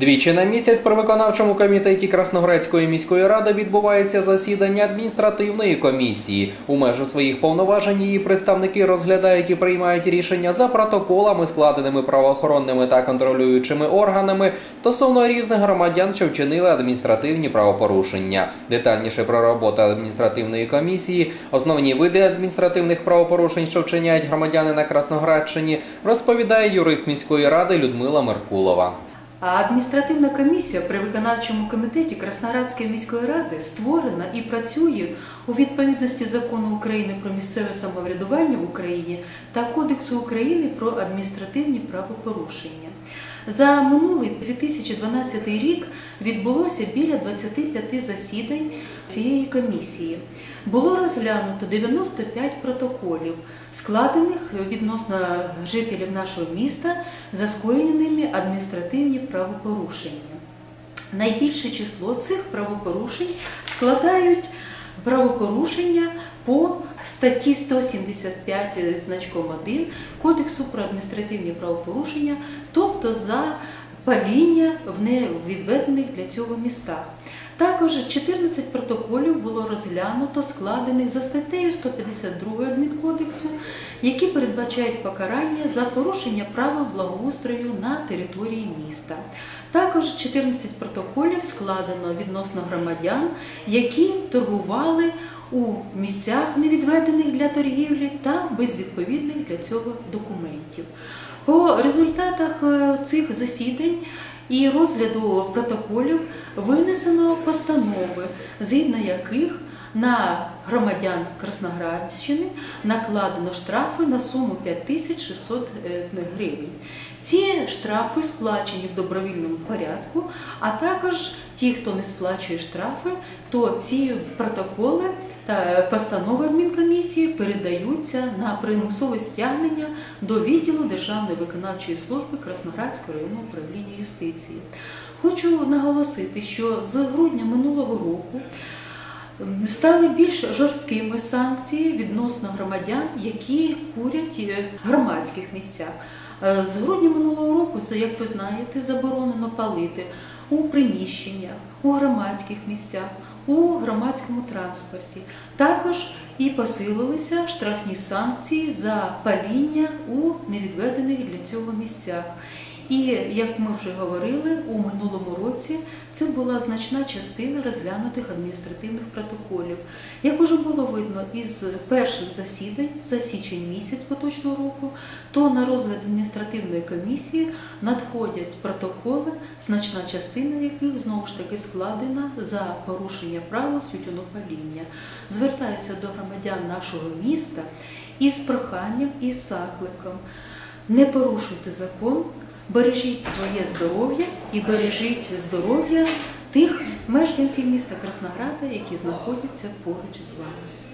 Двічі на місяць при виконавчому комітеті Красноградської міської ради відбувається засідання адміністративної комісії. У межу своїх повноважень її представники розглядають і приймають рішення за протоколами, складеними правоохоронними та контролюючими органами стосовно різних громадян, що вчинили адміністративні правопорушення. Детальніше про роботу адміністративної комісії, основні види адміністративних правопорушень, що вчиняють громадяни на Красноградщині, розповідає юрист міської ради Людмила Меркулова. А адміністративна комісія при виконавчому комітеті Красноградської міської ради створена і працює у відповідності закону України про місцеве самоврядування в Україні та Кодексу України про адміністративні правопорушення. За минулий 2012 рік відбулося біля 25 засідань цієї комісії. Було розглянуто 95 протоколів, складених відносно жителів нашого міста за скоєними адміністративні правопорушення. Найбільше число цих правопорушень складають правопорушення по статті 175 значком 1 Кодексу про адміністративні правопорушення, тобто за паління в невідведених для цього містах. Також 14 протоколів було розглянуто, складених за статтею 152 адмінкодексу, які передбачають покарання за порушення правил благоустрою на території міста. Також 14 протоколів складено відносно громадян, які торгували у місцях невідведених для торгівлі та без відповідних для цього документів. По результатах е, цих засідань і розгляду протоколів винесено постанови, згідно яких на громадян Красноградщини накладено штрафи на суму 5600 гривень. Ці штрафи сплачені в добровільному порядку, а також ті, хто не сплачує штрафи, то ці протоколи та постанови адмінкомісії передаються на примусове стягнення до відділу Державної виконавчої служби Красноградського районного управління юстиції. Хочу наголосити, що з грудня минулого року стали більш жорсткими санкції відносно громадян, які курять е, в громадських місцях. Е, З грудня минулого року, як ви знаєте, заборонено палити у приміщеннях, у громадських місцях, у громадському транспорті. Також і посилилися штрафні санкції за паління у невідведених для цього місцях. І як ми вже говорили, у минулому році це була значна частина розглянутих адміністративних протоколів. Як уже було видно із перших засідань за січень місяць поточного року, то на розгляд адміністративної комісії надходять протоколи, значна частина яких знову ж таки складена за порушення правил тютюнопаління. Звертаюся до громадян нашого міста із проханням і закликом. Не порушуйте закон, бережіть своє здоров'я і бережіть здоров'я тих мешканців міста Краснограда, які знаходяться поруч з вами.